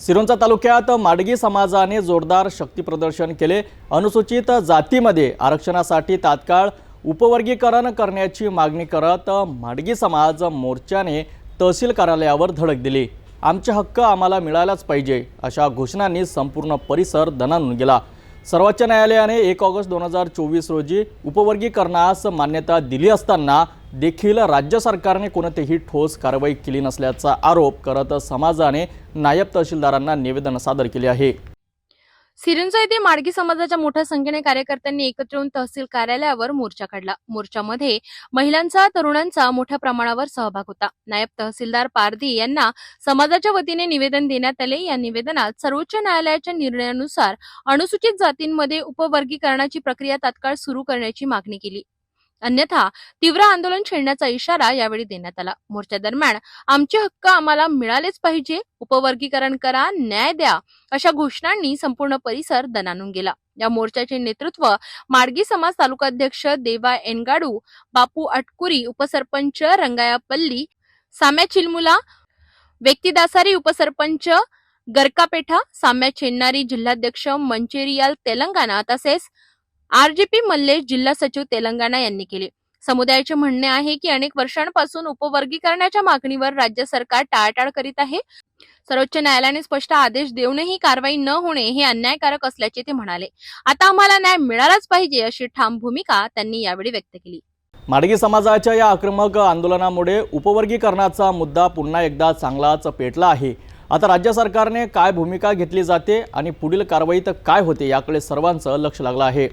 सिरोंचा तालुक्यात माडगी समाजाने जोरदार शक्तीप्रदर्शन केले. अनुसूचित जातीमध्ये आरक्षणासाठी तात्काळ उपवर्गीकरण करण्याची मागणी करत माडगी समाज मोर्चाने तहसील कार्यालयावर धडक दिली. आमचे हक्क आम्हाला मिळायलाच पाहिजे अशा घोषणांनी संपूर्ण परिसर दणानून गेला. सर्वोच्च न्यायालयाने एक ऑगस्ट दोन हजार चोवीस रोजी उपवर्गीकरणास मान्यता दिली असताना देखील राज्य सरकारने कोणतीही ठोस कारवाई केली नसल्याचा आरोप करत समाजाने नायब तहसीलदारांना निवेदन सादर केले आहे. सिरिंजा येथे माडगी समाजाच्या मोठ्या संख्येने कार्यकर्त्यांनी एकत्र येऊन तहसील कार्यालयावर मोर्चा काढला. मोर्चामध्ये महिलांचा तरुणांचा मोठ्या प्रमाणावर सहभाग होता. नायब तहसीलदार पारधी यांना समाजाच्या वतीने निवेदन देण्यात आले. या निवेदनात सर्वोच्च न्यायालयाच्या निर्णयानुसार अनुसूचित जातींमध्ये उपवर्गीकरणाची प्रक्रिया तात्काळ सुरू करण्याची मागणी केली. अन्यथा तीव्र आंदोलन छेडण्याचा इशारा यावेळी देण्यात आला. मोर्चा दरम्यान आमचे हक्क आम्हाला मिळालेच पाहिजे. उपवर्गीकरण करा न्याय द्या अशा घोषणांनी संपूर्ण परिसर दणानून गेला. या मोर्चाचे नेतृत्व माडगी समाज तालुकाध्यक्ष देवा एनगाडू बापू अटकुरी उपसरपंच रंगाया पल्ली साम्या चिलमुला व्यक्तिदासारी उपसरपंच गरकापेठा साम्या चेन्नारी जिल्हाध्यक्ष मंचेरियाल तेलंगणा तसेच आरजेपी मल्लेश जिल्हा सचिव तेलंगणा यांनी केले. समुदायाचे म्हणणे आहे की अनेक वर्षांपासून उपवर्गीकरणाच्या मागणीवर राज्य सरकार टाळाटाळ करीत आहे. सर्वोच्च न्यायालयाने स्पष्ट आदेश देऊनही कारवाई न होणे हे अन्यायकारक असल्याचे ते म्हणाले. आता आम्हाला न्याय मिळालाच पाहिजे अशी ठाम भूमिका त्यांनी यावेळी व्यक्त केली. माडगी समाजाच्या या आक्रमक आंदोलनामुळे उपवर्गीकरणाचा मुद्दा पुन्हा एकदा चांगलाच पेटला आहे. आता राज्य सरकारने काय भूमिका घेतली जाते आणि पुढील कारवाईत काय होते याकडे सर्वांचं लक्ष लागलं आहे.